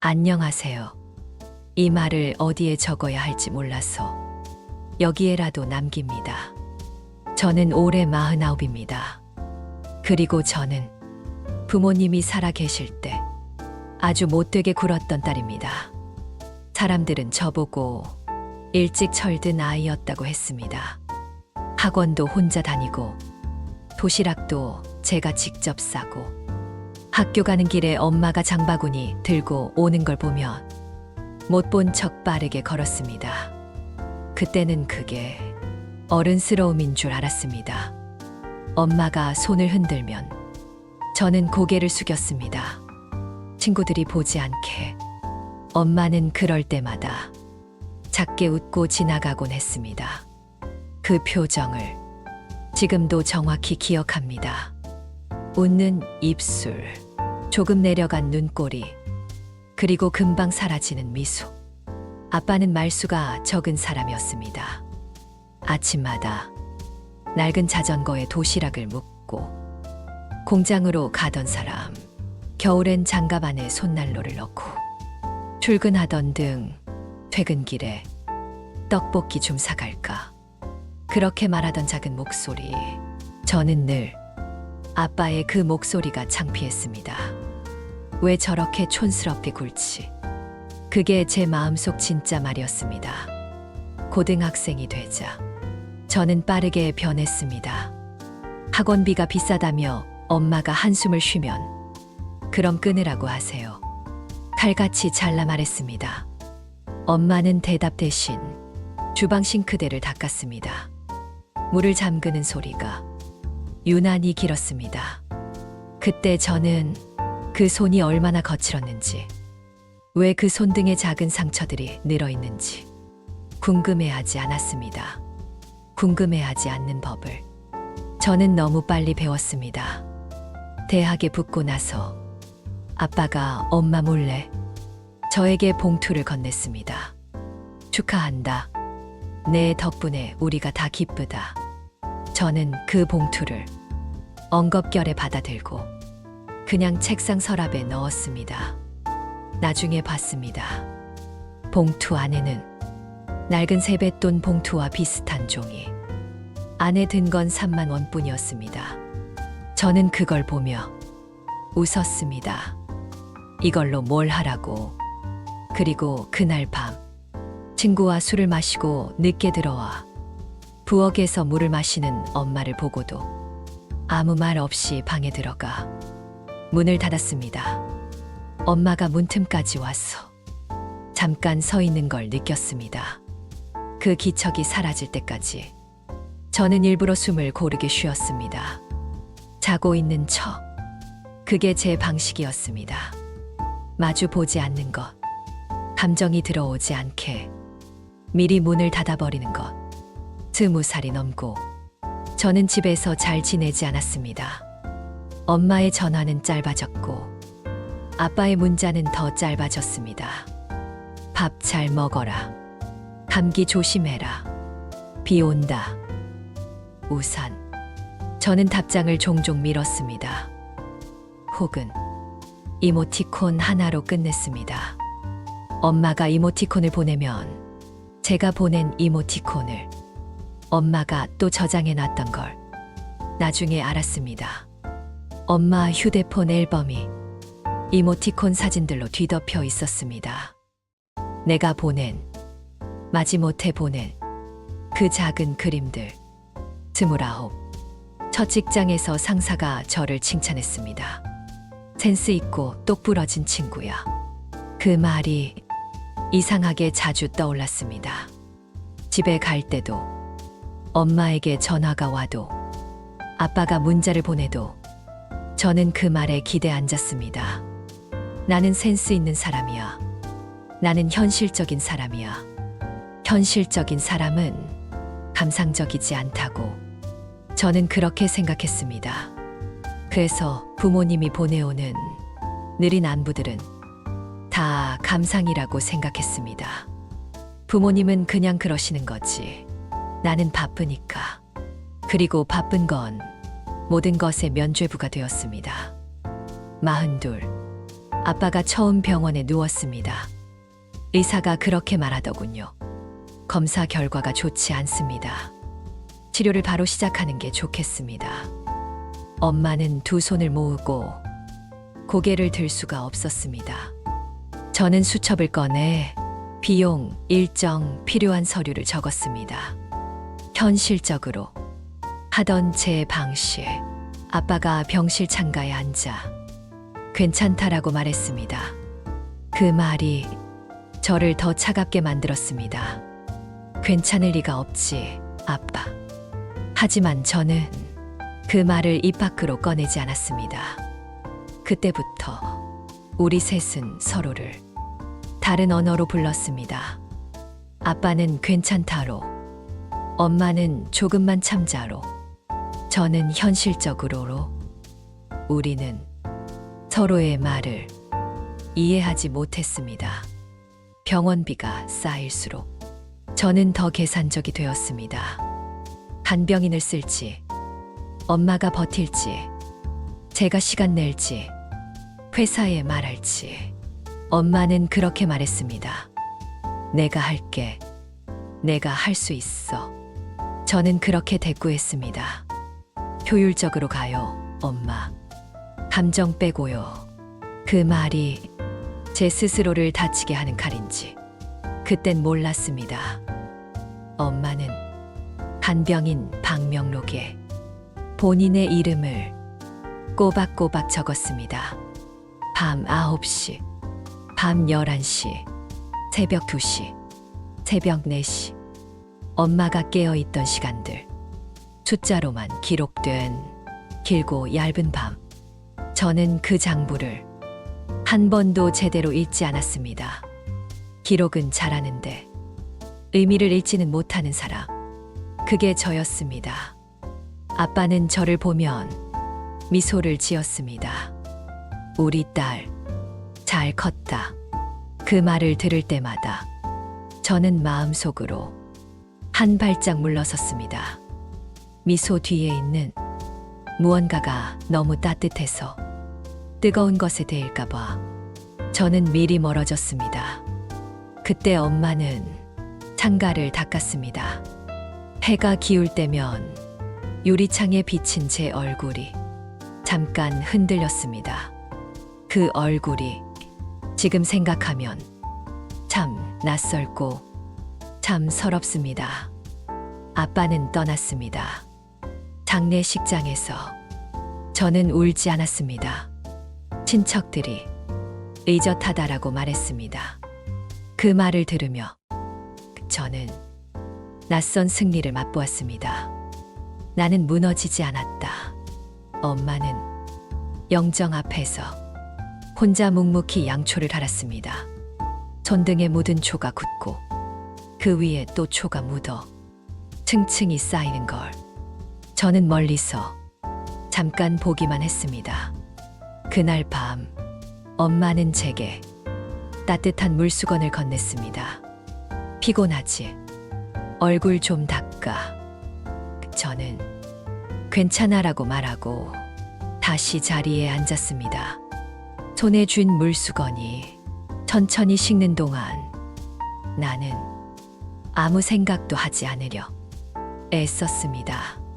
안녕하세요. 이 말을 어디에 적어야 할지 몰라서 여기에라도 남깁니다. 저는 올해 49입니다. 그리고 저는 부모님이 살아 계실 때 아주 못되게 굴었던 딸입니다. 사람들은 저보고 일찍 철든 아이였다고 했습니다. 학원도 혼자 다니고 도시락도 제가 직접 싸고 학교 가는 길에 엄마가 장바구니 들고 오는 걸 보면 못본 척 빠르게 걸었습니다. 그때는 그게 어른스러움인 줄 알았습니다. 엄마가 손을 흔들면 저는 고개를 숙였습니다. 친구들이 보지 않게 엄마는 그럴 때마다 작게 웃고 지나가곤 했습니다. 그 표정을 지금도 정확히 기억합니다. 웃는 입술, 조금 내려간 눈꼬리, 그리고 금방 사라지는 미소. 아빠는 말수가 적은 사람이었습니다. 아침마다 낡은 자전거에 도시락을 묻고 공장으로 가던 사람, 겨울엔 장갑 안에 손난로를 넣고 출근하던 등 퇴근길에 떡볶이 좀 사갈까. 그렇게 말하던 작은 목소리. 저는 늘 아빠의 그 목소리가 창피했습니다. 왜 저렇게 촌스럽게 굴지? 그게 제 마음속 진짜 말이었습니다. 고등학생이 되자 저는 빠르게 변했습니다. 학원비가 비싸다며 엄마가 한숨을 쉬면 그럼 끊으라고 하세요. 칼같이 잘라 말했습니다. 엄마는 대답 대신 주방 싱크대를 닦았습니다. 물을 잠그는 소리가 유난히 길었습니다. 그때 저는 그 손이 얼마나 거칠었는지, 왜 그 손등에 작은 상처들이 늘어 있는지 궁금해하지 않았습니다. 궁금해하지 않는 법을 저는 너무 빨리 배웠습니다. 대학에 붙고 나서 아빠가 엄마 몰래 저에게 봉투를 건넸습니다. 축하한다. 내 덕분에 우리가 다 기쁘다. 저는 그 봉투를 엉겁결에 받아들고 그냥 책상 서랍에 넣었습니다. 나중에 봤습니다. 봉투 안에는 낡은 세뱃돈 봉투와 비슷한 종이. 안에 든 건 3만 원뿐이었습니다. 저는 그걸 보며 웃었습니다. 이걸로 뭘 하라고. 그리고 그날 밤 친구와 술을 마시고 늦게 들어와 부엌에서 물을 마시는 엄마를 보고도 아무 말 없이 방에 들어가 문을 닫았습니다. 엄마가 문틈까지 와서 잠깐 서 있는 걸 느꼈습니다. 그 기척이 사라질 때까지 저는 일부러 숨을 고르게 쉬었습니다. 자고 있는 척. 그게 제 방식이었습니다. 마주 보지 않는 것. 감정이 들어오지 않게 미리 문을 닫아버리는 것. 스무 살이 넘고 저는 집에서 잘 지내지 않았습니다. 엄마의 전화는 짧아졌고 아빠의 문자는 더 짧아졌습니다. 밥 잘 먹어라. 감기 조심해라. 비 온다. 우산. 저는 답장을 종종 미뤘습니다. 혹은 이모티콘 하나로 끝냈습니다. 엄마가 이모티콘을 보내면 제가 보낸 이모티콘을 엄마가 또 저장해 놨던 걸 나중에 알았습니다. 엄마 휴대폰 앨범이 이모티콘 사진들로 뒤덮여 있었습니다. 내가 보낸, 마지못해 보낸 그 작은 그림들. 스물아홉. 첫 직장에서 상사가 저를 칭찬했습니다. 센스 있고 똑부러진 친구야. 그 말이 이상하게 자주 떠올랐습니다. 집에 갈 때도, 엄마에게 전화가 와도, 아빠가 문자를 보내도, 저는 그 말에 기대 앉았습니다. 나는 센스 있는 사람이야. 나는 현실적인 사람이야. 현실적인 사람은 감상적이지 않다고. 저는 그렇게 생각했습니다. 그래서 부모님이 보내오는 느린 안부들은 다 감상이라고 생각했습니다. 부모님은 그냥 그러시는 거지. 나는 바쁘니까. 그리고 바쁜 건 모든 것의 면죄부가 되었습니다. 마흔둘. 아빠가 처음 병원에 누웠습니다. 의사가 그렇게 말하더군요. 검사 결과가 좋지 않습니다. 치료를 바로 시작하는 게 좋겠습니다. 엄마는 두 손을 모으고 고개를 들 수가 없었습니다. 저는 수첩을 꺼내 비용, 일정, 필요한 서류를 적었습니다. 현실적으로 하던 제 방식. 아빠가 병실 창가에 앉아 괜찮다라고 말했습니다. 그 말이 저를 더 차갑게 만들었습니다. 괜찮을 리가 없지, 아빠. 하지만 저는 그 말을 입 밖으로 꺼내지 않았습니다. 그때부터 우리 셋은 서로를 다른 언어로 불렀습니다. 아빠는 괜찮다로, 엄마는 조금만 참자로, 저는 현실적으로로, 우리는 서로의 말을 이해하지 못했습니다. 병원비가 쌓일수록 저는 더 계산적이 되었습니다. 간병인을 쓸지, 엄마가 버틸지, 제가 시간 낼지, 회사에 말할지. 엄마는 그렇게 말했습니다. 내가 할게. 내가 할 수 있어. 저는 그렇게 대꾸했습니다. 효율적으로 가요, 엄마. 감정 빼고요. 그 말이 제 스스로를 다치게 하는 칼인지 그땐 몰랐습니다. 엄마는 간병인 박명록에 본인의 이름을 꼬박꼬박 적었습니다. 밤 9시, 밤 11시, 새벽 2시, 새벽 4시. 엄마가 깨어 있던 시간들. 숫자로만 기록된 길고 얇은 밤. 저는 그 장부를 한 번도 제대로 읽지 않았습니다. 기록은 잘하는데 의미를 읽지는 못하는 사람. 그게 저였습니다. 아빠는 저를 보면 미소를 지었습니다. 우리 딸, 잘 컸다. 그 말을 들을 때마다 저는 마음속으로 한 발짝 물러섰습니다. 미소 뒤에 있는 무언가가 너무 따뜻해서 뜨거운 것에 대일까봐 저는 미리 멀어졌습니다. 그때 엄마는 창가를 닦았습니다. 해가 기울 때면 유리창에 비친 제 얼굴이 잠깐 흔들렸습니다. 그 얼굴이 지금 생각하면 참 낯설고 참 서럽습니다. 아빠는 떠났습니다. 장례식장에서 저는 울지 않았습니다. 친척들이 의젓하다라고 말했습니다. 그 말을 들으며 저는 낯선 승리를 맛보았습니다. 나는 무너지지 않았다. 엄마는 영정 앞에서 혼자 묵묵히 양초를 갈았습니다. 손등에 묻은 초가 굳고 그 위에 또 초가 묻어 층층이 쌓이는 걸 저는 멀리서 잠깐 보기만 했습니다. 그날 밤 엄마는 제게 따뜻한 물수건을 건넸습니다. 피곤하지? 얼굴 좀 닦아. 저는 괜찮아라고 말하고 다시 자리에 앉았습니다. 손에 쥔 물수건이 천천히 식는 동안 나는 아무 생각도 하지 않으려 애썼습니다.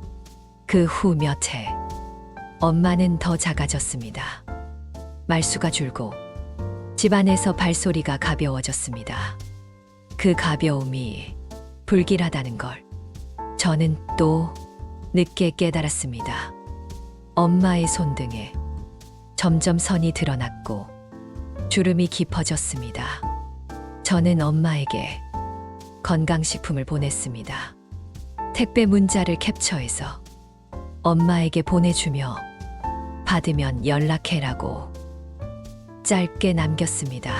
그 후 몇 해, 엄마는 더 작아졌습니다. 말수가 줄고 집안에서 발소리가 가벼워졌습니다. 그 가벼움이 불길하다는 걸 저는 또 늦게 깨달았습니다. 엄마의 손등에 점점 선이 드러났고 주름이 깊어졌습니다. 저는 엄마에게 건강식품을 보냈습니다. 택배 문자를 캡처해서 엄마에게 보내주며 받으면 연락해라고 짧게 남겼습니다.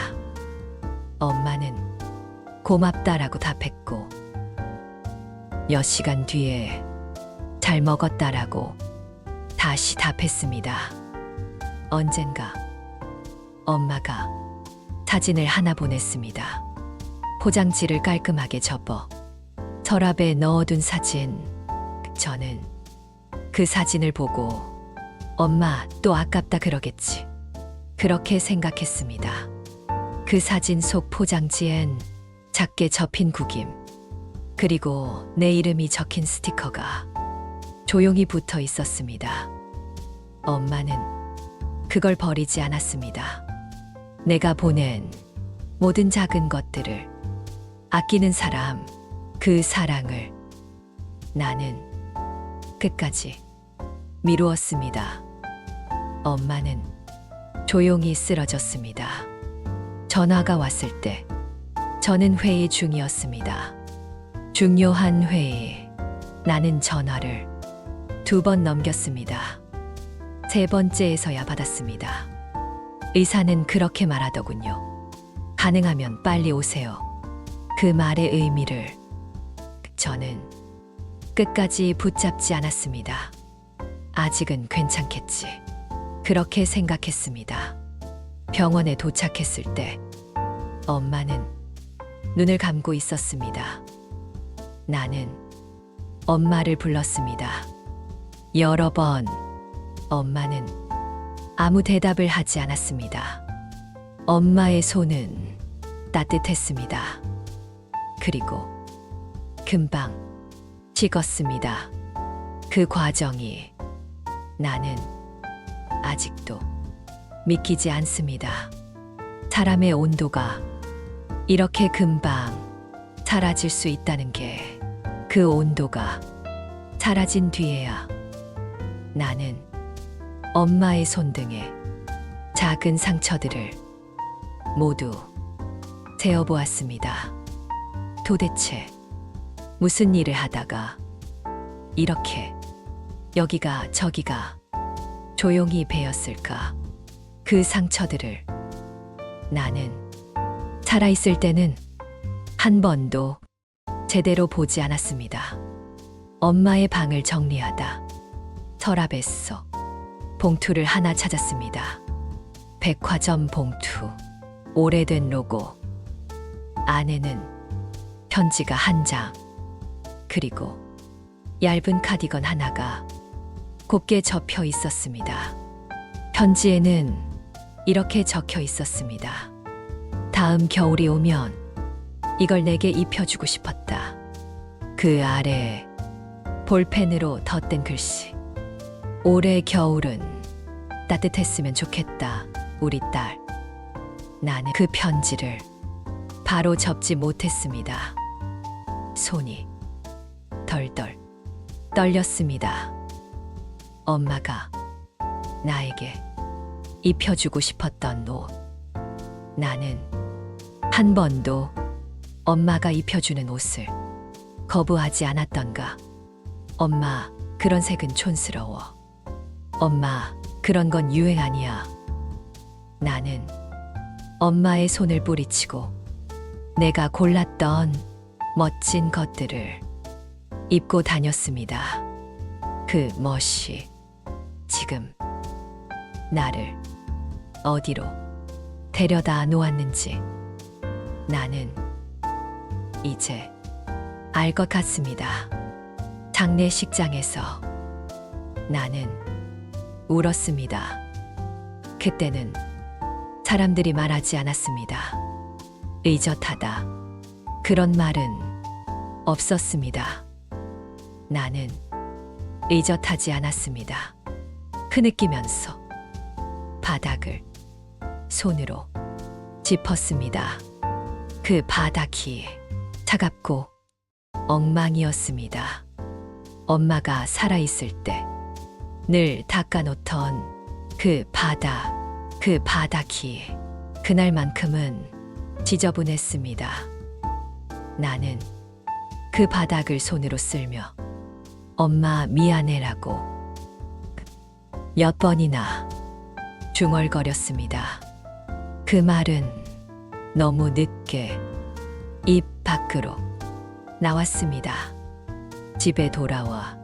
엄마는 고맙다라고 답했고 몇 시간 뒤에 잘 먹었다라고 다시 답했습니다. 언젠가 엄마가 사진을 하나 보냈습니다. 포장지를 깔끔하게 접어 서랍에 넣어둔 사진. 저는 그 사진을 보고 엄마 또 아깝다 그러겠지. 그렇게 생각했습니다. 그 사진 속 포장지엔 작게 접힌 구김, 그리고 내 이름이 적힌 스티커가 조용히 붙어 있었습니다. 엄마는 그걸 버리지 않았습니다. 내가 보낸 모든 작은 것들을 아끼는 사람, 그 사랑을 나는 끝까지 미루었습니다. 엄마는 조용히 쓰러졌습니다. 전화가 왔을 때 저는 회의 중이었습니다. 중요한 회의. 나는 전화를 두 번 넘겼습니다. 세 번째에서야 받았습니다. 의사는 그렇게 말하더군요. 가능하면 빨리 오세요. 그 말의 의미를 저는 끝까지 붙잡지 않았습니다. 아직은 괜찮겠지. 그렇게 생각했습니다. 병원에 도착했을 때 엄마는 눈을 감고 있었습니다. 나는 엄마를 불렀습니다. 여러 번 엄마는 아무 대답을 하지 않았습니다. 엄마의 손은 따뜻했습니다. 그리고 금방 식었습니다. 그 과정이 나는 아직도 믿기지 않습니다. 사람의 온도가 이렇게 금방 사라질 수 있다는 게 그 온도가 사라진 뒤에야 나는 엄마의 손 등에 작은 상처들을 모두 세어보았습니다. 도대체 무슨 일을 하다가 이렇게 여기가 저기가 조용히 베었을까? 그 상처들을 나는 살아있을 때는 한 번도 제대로 보지 않았습니다. 엄마의 방을 정리하다 서랍에 서 봉투를 하나 찾았습니다. 백화점 봉투, 오래된 로고, 안에는 편지가 한 장, 그리고 얇은 카디건 하나가 곱게 접혀 있었습니다. 편지에는 이렇게 적혀 있었습니다. 다음 겨울이 오면 이걸 내게 입혀주고 싶었다. 그 아래 볼펜으로 덧댄 글씨. 올해 겨울은 따뜻했으면 좋겠다, 우리 딸. 나는 그 편지를 바로 접지 못했습니다. 손이 덜덜 떨렸습니다. 엄마가 나에게 입혀주고 싶었던 옷. 나는 한 번도 엄마가 입혀주는 옷을 거부하지 않았던가. 엄마, 그런 색은 촌스러워. 엄마, 그런 건 유행 아니야. 나는 엄마의 손을 뿌리치고 내가 골랐던 멋진 것들을 입고 다녔습니다. 그 멋이 지금 나를 어디로 데려다 놓았는지 나는 이제 알 것 같습니다. 장례식장에서 나는 울었습니다. 그때는 사람들이 말하지 않았습니다. 의젓하다. 그런 말은 없었습니다. 나는 의젓하지 않았습니다. 흐느끼면서 바닥을 손으로 짚었습니다. 그 바닥이 차갑고 엉망이었습니다. 엄마가 살아있을 때 늘 닦아놓던 그 바닥, 그 바닥이 그날만큼은 지저분했습니다. 나는 그 바닥을 손으로 쓸며 엄마 미안해라고 몇 번이나 중얼거렸습니다. 그 말은 너무 늦게 입 밖으로 나왔습니다. 집에 돌아와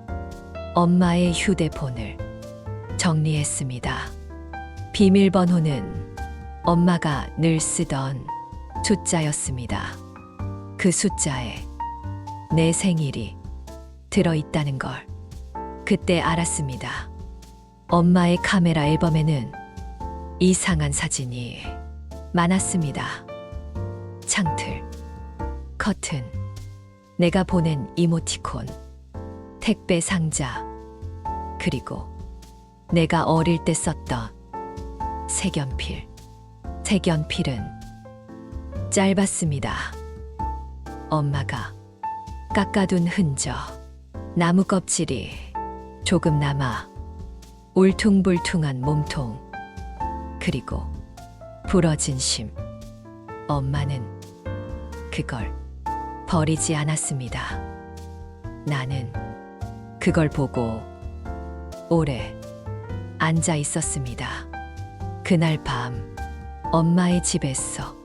엄마의 휴대폰을 정리했습니다. 비밀번호는 엄마가 늘 쓰던 숫자였습니다. 그 숫자에 내 생일이 들어 있다는 걸 그때 알았습니다. 엄마의 카메라 앨범에는 이상한 사진이 많았습니다. 창틀, 커튼, 내가 보낸 이모티콘, 택배 상자, 그리고 내가 어릴 때 썼던 색연필. 색연필은 짧았습니다. 엄마가 깎아둔 흔적, 나무 껍질이 조금 남아 울퉁불퉁한 몸통, 그리고 부러진 심. 엄마는 그걸 버리지 않았습니다. 나는 그걸 보고 오래 앉아 있었습니다. 그날 밤 엄마의 집에서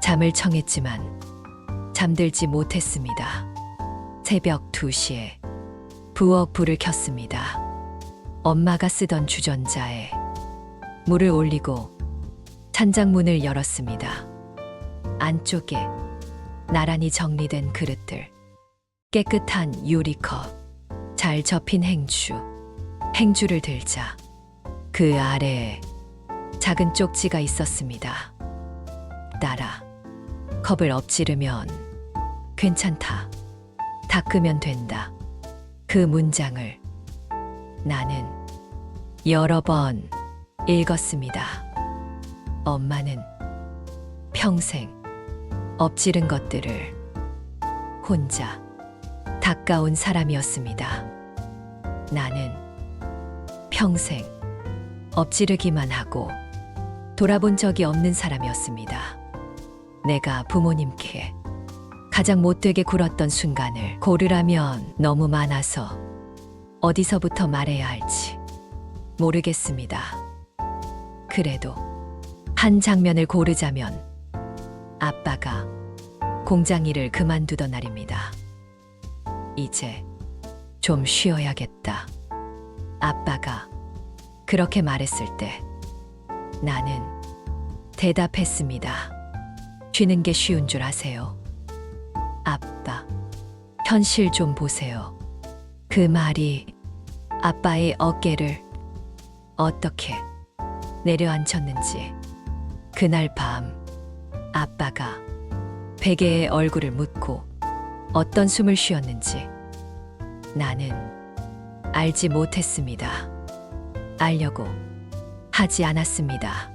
잠을 청했지만 잠들지 못했습니다. 새벽 2시에 부엌 불을 켰습니다. 엄마가 쓰던 주전자에 물을 올리고 찬장문을 열었습니다. 안쪽에 나란히 정리된 그릇들, 깨끗한 유리컵, 잘 접힌 행주, 행주를 들자 그 아래에 작은 쪽지가 있었습니다. 딸아, 컵을 엎지르면 괜찮다. 닦으면 된다. 그 문장을 나는 여러 번 읽었습니다. 엄마는 평생 엎지른 것들을 혼자 닦아온 사람이었습니다. 나는 평생 엎지르기만 하고 돌아본 적이 없는 사람이었습니다. 내가 부모님께 가장 못되게 굴었던 순간을 고르라면 너무 많아서 어디서부터 말해야 할지 모르겠습니다. 그래도 한 장면을 고르자면 아빠가 공장 일을 그만두던 날입니다. 이제 좀 쉬어야겠다. 아빠가 그렇게 말했을 때 나는 대답했습니다. 쉬는 게 쉬운 줄 아세요? 아빠, 현실 좀 보세요. 그 말이 아빠의 어깨를 어떻게 내려앉혔는지 그날 밤 아빠가 베개에 얼굴을 묻고 어떤 숨을 쉬었는지 나는 알지 못했습니다. 알려고 하지 않았습니다.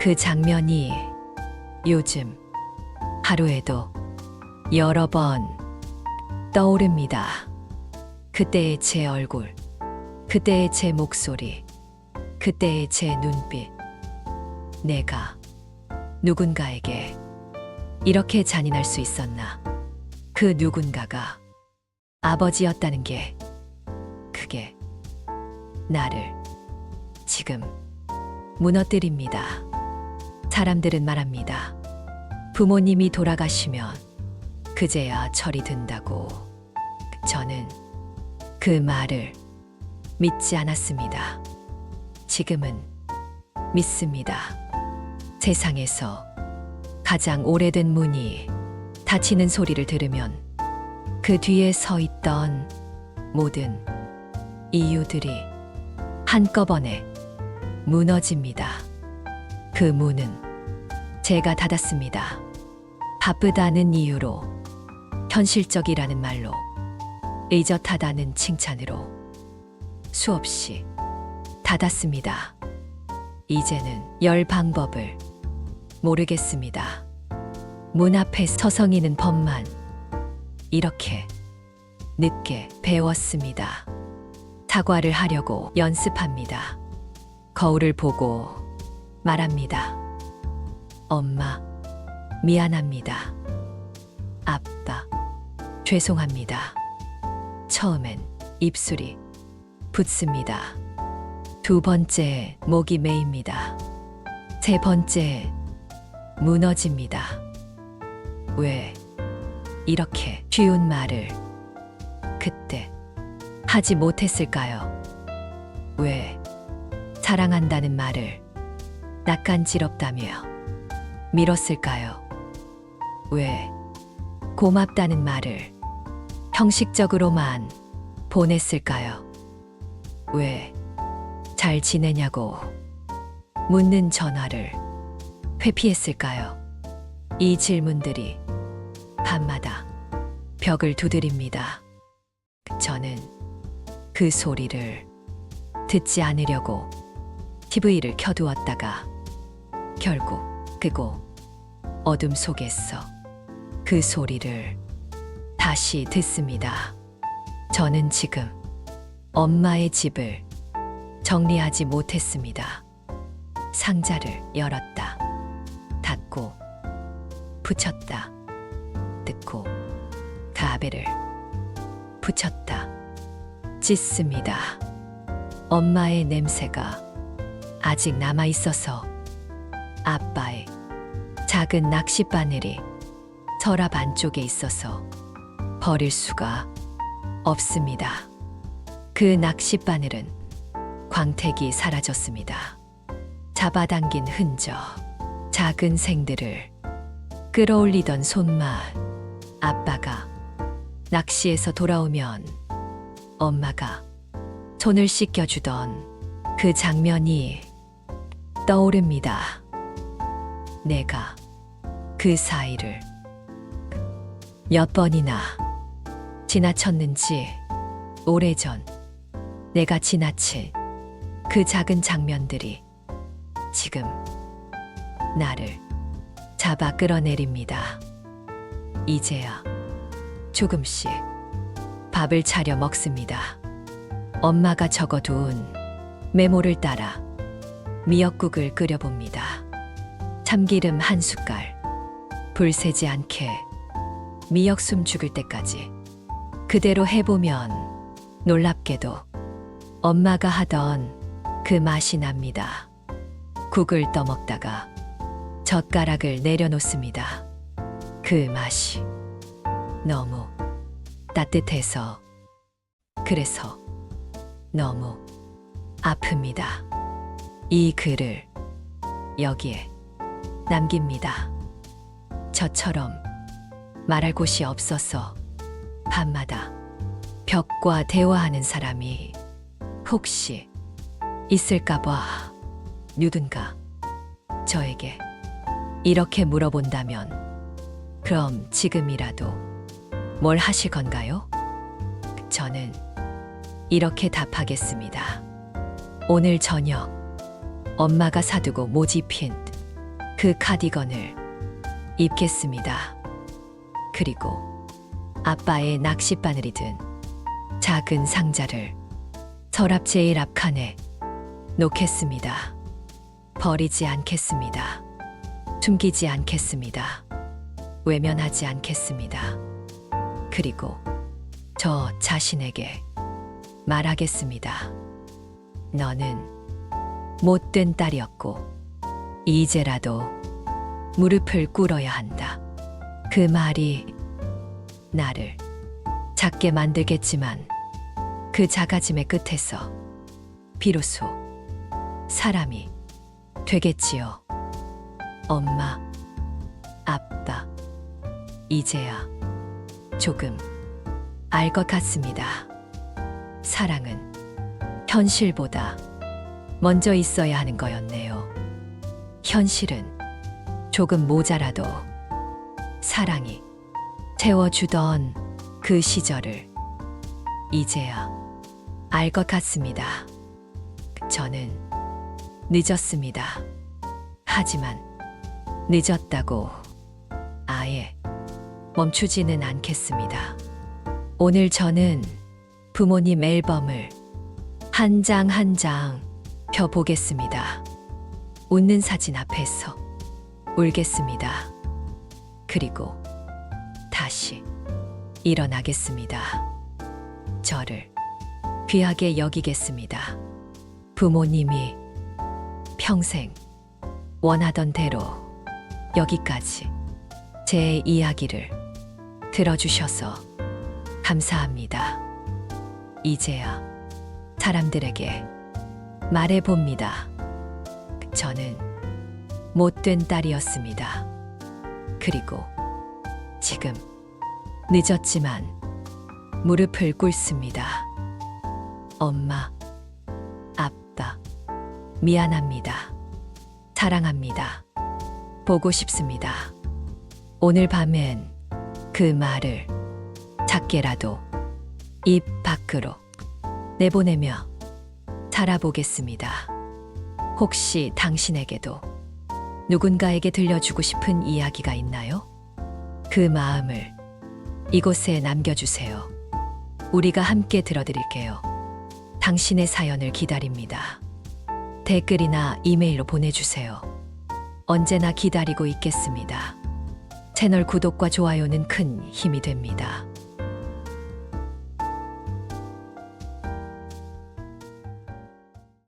그 장면이 요즘 하루에도 여러 번 떠오릅니다. 그때의 제 얼굴, 그때의 제 목소리, 그때의 제 눈빛. 내가 누군가에게 이렇게 잔인할 수 있었나? 그 누군가가 아버지였다는 게 그게 나를 지금 무너뜨립니다. 사람들은 말합니다. 부모님이 돌아가시면 그제야 철이 든다고. 저는 그 말을 믿지 않았습니다. 지금은 믿습니다. 세상에서 가장 오래된 문이 닫히는 소리를 들으면 그 뒤에 서 있던 모든 이유들이 한꺼번에 무너집니다. 그 문은 제가 닫았습니다. 바쁘다는 이유로, 현실적이라는 말로, 의젓하다는 칭찬으로 수없이 닫았습니다. 이제는 열 방법을 모르겠습니다. 문 앞에 서성이는 법만 이렇게 늦게 배웠습니다. 사과를 하려고 연습합니다. 거울을 보고 말합니다. 엄마, 미안합니다. 죄송합니다. 처음엔 입술이 붓습니다. 두 번째, 목이 메입니다. 세 번째, 무너집니다. 왜 이렇게 쉬운 말을 그때 하지 못했을까요? 왜 사랑한다는 말을 낯간지럽다며 밀었을까요? 왜 고맙다는 말을 형식적으로만 보냈을까요? 왜 잘 지내냐고 묻는 전화를 회피했을까요? 이 질문들이 밤마다 벽을 두드립니다. 저는 그 소리를 듣지 않으려고 TV를 켜두었다가 결국 그고 어둠 속에서 그 소리를 다시 듣습니다. 저는 지금 엄마의 집을 정리하지 못했습니다. 상자를 열었다. 닫고 붙였다. 뜯고 가베를 붙였다. 찢습니다. 엄마의 냄새가 아직 남아 있어서 아빠의 작은 낚싯바늘이 서랍 안쪽에 있어서 버릴 수가 없습니다. 그 낚싯바늘은 광택이 사라졌습니다. 잡아당긴 흔적, 작은 생들을 끌어올리던 손맛, 아빠가 낚시에서 돌아오면 엄마가 손을 씻겨주던 그 장면이 떠오릅니다. 내가 그 사이를 몇 번이나 지나쳤는지 오래전 내가 지나친 그 작은 장면들이 지금 나를 잡아 끌어내립니다. 이제야 조금씩 밥을 차려 먹습니다. 엄마가 적어둔 메모를 따라 미역국을 끓여봅니다. 참기름 한 숟갈, 불 새지 않게 미역 숨 죽을 때까지 그대로 해보면 놀랍게도 엄마가 하던 그 맛이 납니다. 국을 떠먹다가 젓가락을 내려놓습니다. 그 맛이 너무 따뜻해서 그래서 너무 아픕니다. 이 글을 여기에 남깁니다. 저처럼 말할 곳이 없어서 밤마다 벽과 대화하는 사람이 혹시 있을까봐 누군가 저에게 이렇게 물어본다면 그럼 지금이라도 뭘 하실 건가요? 저는 이렇게 답하겠습니다. 오늘 저녁 엄마가 사두고 모집힌 그 카디건을 입겠습니다. 그리고 아빠의 낚싯바늘이 든 작은 상자를 서랍 제일 앞칸에 놓겠습니다. 버리지 않겠습니다. 숨기지 않겠습니다. 외면하지 않겠습니다. 그리고 저 자신에게 말하겠습니다. 너는 못된 딸이었고, 이제라도 무릎을 꿇어야 한다. 그 말이 나를 작게 만들겠지만 그 작아짐의 끝에서 비로소 사람이 되겠지요. 엄마, 아빠, 이제야 조금 알 것 같습니다. 사랑은 현실보다 먼저 있어야 하는 거였네요. 현실은 조금 모자라도 사랑이 채워주던 그 시절을 이제야 알 것 같습니다. 저는 늦었습니다. 하지만 늦었다고 아예 멈추지는 않겠습니다. 오늘 저는 부모님 앨범을 한 장 한 장 펴보겠습니다. 웃는 사진 앞에서 울겠습니다. 그리고 일어나겠습니다. 저를 귀하게 여기겠습니다. 부모님이 평생 원하던 대로 여기까지 제 이야기를 들어주셔서 감사합니다. 이제야 사람들에게 말해봅니다. 저는 못된 딸이었습니다. 그리고 지금 늦었지만 무릎을 꿇습니다. 엄마, 아빠, 미안합니다. 사랑합니다. 보고 싶습니다. 오늘 밤엔 그 말을 작게라도 입 밖으로 내보내며 살아보겠습니다. 혹시 당신에게도 누군가에게 들려주고 싶은 이야기가 있나요? 그 마음을 이곳에 남겨주세요. 우리가 함께 들어드릴게요. 당신의 사연을 기다립니다. 댓글이나 이메일로 보내주세요. 언제나 기다리고 있겠습니다. 채널 구독과 좋아요는 큰 힘이 됩니다.